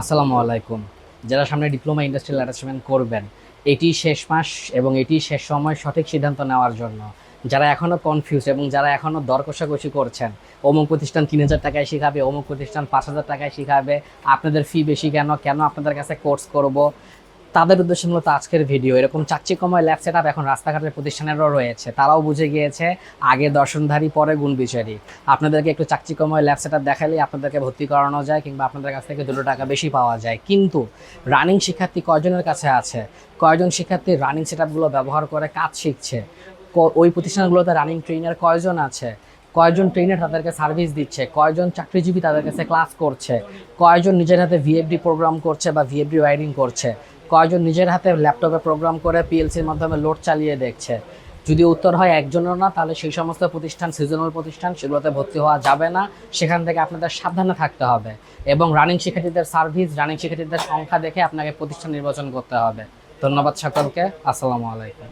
আসসালামু আলাইকুম। যারা সামনে ডিপ্লোমা ইন্ডাস্ট্রিয়াল অ্যাটাচমেন্ট করবেন, এটি শেষ মাস এবং এটি শেষ সময় সঠিক সিদ্ধান্ত নেওয়ার জন্য। যারা এখনও কনফিউজ এবং যারা এখনও দর কষাকষি করছেন, অমুক প্রতিষ্ঠান তিন হাজার টাকায় শিখাবে, অমুক প্রতিষ্ঠান পাঁচ হাজার টাকায় শিখাবে, আপনাদের ফি বেশি কেন? কেন আপনাদের কাছে কোর্স করব? তাদের উদ্দেশ্য মূলত আজকের ভিডিও এরকম চাকচিকময় ল্যাব সেট এখন রাস্তাঘাটের প্রতিষ্ঠানেরও রয়েছে। তারাও বুঝে গিয়েছে, আগে দর্শনধারী, পরে গুণ গুণবিচারী আপনাদেরকে একটু চাকচিকময় ল্যাব সেট দেখালেই আপনাদেরকে ভর্তি করানো যায় কিংবা আপনাদের কাছ থেকে দুটো টাকা বেশি পাওয়া যায়। কিন্তু রানিং শিক্ষার্থী কয়জনের কাছে আছে? কয়জন শিক্ষার্থী রানিং সেট ব্যবহার করে কাজ শিখছে? ওই প্রতিষ্ঠানগুলোতে রানিং ট্রেনার কয়জন আছে? কয়জন ট্রেনার তাদেরকে সার্ভিস দিচ্ছে? কয়জন চাকরিজীবী তাদের কাছে ক্লাস করছে? কয়জন নিজের হাতে ভিএফডি প্রোগ্রাম করছে বা ভিএফডি ওয়ারিং করছে? কয়জন নিজের হাতে ল্যাপটপে প্রোগ্রাম করে পিএলসির মাধ্যমে লোড চালিয়ে দেখছে? যদি উত্তর হয় একজনের না, তাহলে সেই সমস্ত প্রতিষ্ঠান সিজনাল প্রতিষ্ঠান, সেগুলোতে ভর্তি হওয়া যাবে না। সেখান থেকে আপনাদের সাবধানে থাকতে হবে। এবং রানিং শিক্ষার্থীদের সার্ভিস রানিং শিক্ষার্থীদের সংখ্যা দেখে আপনাকে প্রতিষ্ঠান নির্বাচন করতে হবে। ধন্যবাদ সকলকে। আসসালামু আলাইকুম।